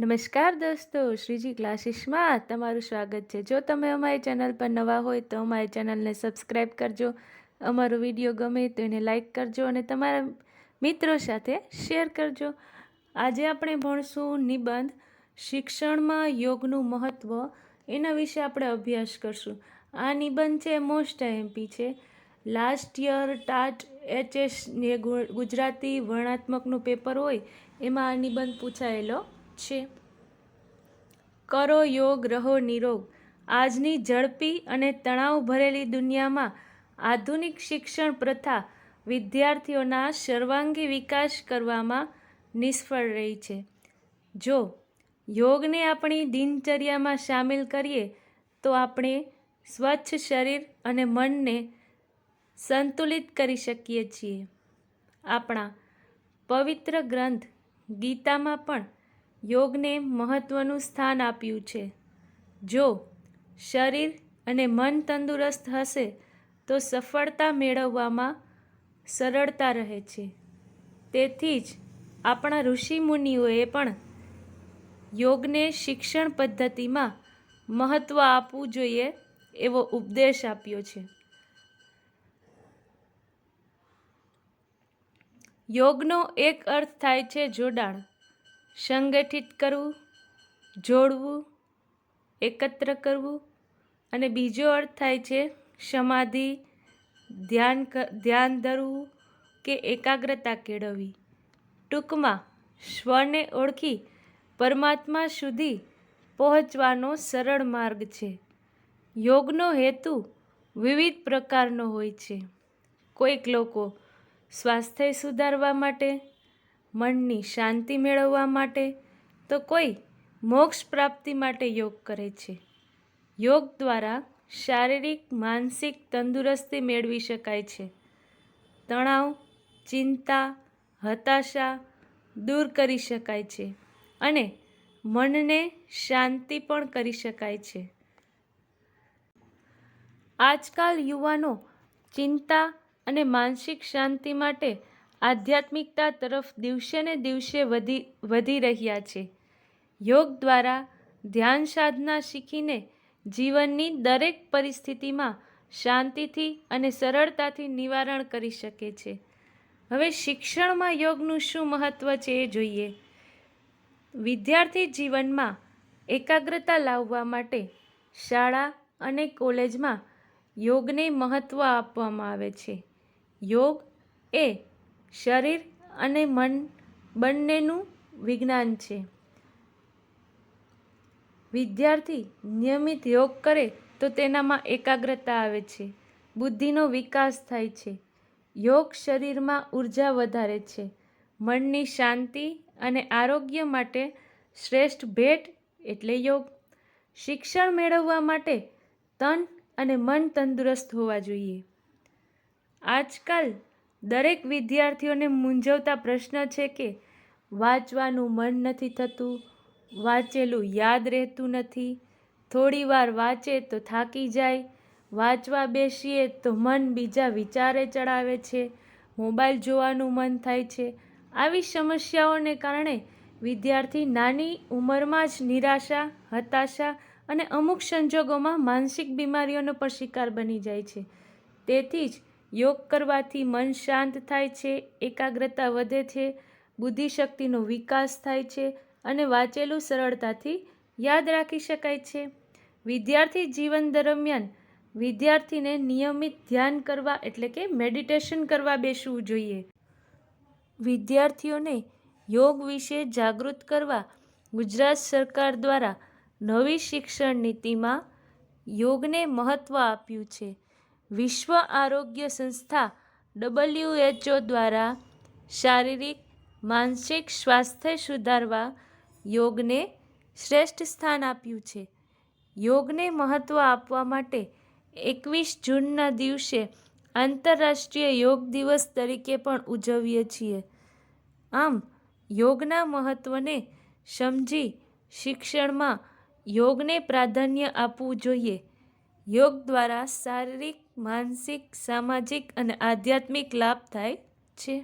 નમસ્કાર દોસ્તો, શ્રીજી ક્લાસીસમાં તમારું સ્વાગત છે. જો તમે અમારી ચેનલ પર નવા હોય તો અમારી ચેનલને સબસ્ક્રાઈબ કરજો, અમારો વીડિયો ગમે તો એને લાઈક કરજો અને તમારા મિત્રો સાથે શેર કરજો. આજે આપણે ભણશું નિબંધ શિક્ષણમાં યોગનું મહત્ત્વ એના વિશે આપણે અભ્યાસ કરશું. આ નિબંધ છે મોસ્ટ એમપી છે. લાસ્ટ યર ટાટ એચએસ ને ગુજરાતી વર્ણાત્મકનું પેપર હોય, એમાં આ નિબંધ પૂછાયેલો છે. કરો યોગ, રહો નિરોગ. આજની ઝડપી અને તણાવ ભરેલી દુનિયામાં આધુનિક શિક્ષણ પ્રથા વિદ્યાર્થીઓના સર્વાંગી વિકાસ કરવામાં નિષ્ફળ રહી છે. જો યોગને આપણી દિનચર્યામાં સામેલ કરીએ, તો આપણે સ્વચ્છ શરીર અને મનને સંતુલિત કરી શકીએ છીએ. આપણા પવિત્ર ગ્રંથ ગીતામાં પણ યોગને મહત્ત્વનું સ્થાન આપ્યું છે. જો શરીર અને મન તંદુરસ્ત હશે, તો સફળતા મેળવવામાં સરળતા રહે છે. તેથી જ આપણા ઋષિમુનિઓએ પણ યોગને શિક્ષણ પદ્ધતિમાં મહત્ત્વ આપવું જોઈએ એવો ઉપદેશ આપ્યો છે. યોગનો એક અર્થ થાય છે જોડાણ. સંગઠિત કરવું, જોડવું, એકત્ર કરવું અને બીજો અર્થ થાય છે સમાધિ, ધ્યાન ધ્યાન ધરવું કે એકાગ્રતા કેળવવી. ટૂંકમાં, સ્વને ઓળખી પરમાત્મા સુધી પહોંચવાનો સરળ માર્ગ છે. યોગનો હેતુ વિવિધ પ્રકારનો હોય છે. કોઈક લોકો સ્વાસ્થ્ય સુધારવા માટે મનની શાંતિ મેળવવા માટે તો કોઈ મોક્ષ પ્રાપ્તિ માટે યોગ કરે છે. યોગ દ્વારા શારીરિક, માનસિક તંદુરસ્તી મેળવી શકાય છે. તણાવ, ચિંતા, હતાશા દૂર કરી શકાય છે અને મનને શાંતિ પણ કરી શકાય છે. આજકાલ યુવાનો ચિંતા અને માનસિક શાંતિ માટે આધ્યાત્મિકતા તરફ દિવસે ને દિવસે વધી વધી રહ્યા છે. યોગ દ્વારા ધ્યાન સાધના શીખીને જીવનની દરેક પરિસ્થિતિમાં શાંતિથી અને સરળતાથી નિવારણ કરી શકે છે. હવે શિક્ષણમાં યોગનું શું મહત્ત્વ છે એ જોઈએ. વિદ્યાર્થી જીવનમાં એકાગ્રતા લાવવા માટે શાળા અને કોલેજમાં યોગને મહત્ત્વ આપવામાં આવે છે. યોગ એ શરીર અને મન બંનેનું વિજ્ઞાન છે. વિદ્યાર્થી નિયમિત યોગ કરે તો તેનામાં એકાગ્રતા આવે છે, બુદ્ધિનો વિકાસ થાય છે. યોગ શરીરમાં ઊર્જા વધારે છે, મનની શાંતિ અને આરોગ્ય માટે શ્રેષ્ઠ ભેટ એટલે યોગ. શિક્ષણ મેળવવા માટે તન અને મન તંદુરસ્ત હોવા જોઈએ. આજકાલ દરેક વિદ્યાર્થીઓને મૂંઝવતા પ્રશ્ન છે કે વાંચવાનું મન નથી થતું, વાંચેલું યાદ રહેતું નથી. થોડી વાર વાંચે તો થાકી જાય, વાંચવા બેસીએ તો મન બીજા વિચારે ચડાવે છે, મોબાઈલ જોવાનું મન થાય છે. આવી સમસ્યાઓને કારણે વિદ્યાર્થી નાની ઉંમરમાં જ નિરાશા, હતાશા અને અમુક સંજોગોમાં માનસિક બીમારીઓનો પણ શિકાર બની જાય છે. તેથી જ યોગ કરવાથી મન શાંત થાય છે, એકાગ્રતા વધે છે, બુદ્ધિશક્તિનો વિકાસ થાય છે અને વાંચેલું સરળતાથી યાદ રાખી શકાય છે. વિદ્યાર્થી જીવન દરમિયાન વિદ્યાર્થીને નિયમિત ધ્યાન કરવા એટલે કે મેડિટેશન કરવા બેસવું જોઈએ. વિદ્યાર્થીઓને યોગ વિશે જાગૃત કરવા ગુજરાત સરકાર દ્વારા નવી શિક્ષણ નીતિમાં યોગને મહત્ત્વ આપ્યું છે. વિશ્વ આરોગ્ય સંસ્થા ડબલ્યુએચઓ દ્વારા શારીરિક, માનસિક સ્વાસ્થ્ય સુધારવા યોગને શ્રેષ્ઠ સ્થાન આપ્યું છે. યોગને મહત્ત્વ આપવા માટે એકવીસ જૂનના દિવસે આંતરરાષ્ટ્રીય યોગ દિવસ તરીકે પણ ઉજવીએ છીએ. આમ, યોગના મહત્ત્વને સમજી શિક્ષણમાં યોગને પ્રાધાન્ય આપવું જોઈએ. યોગ દ્વારા શારીરિક માનસિક સામાજિક અને આધ્યાત્મિક લાભ થાય છે.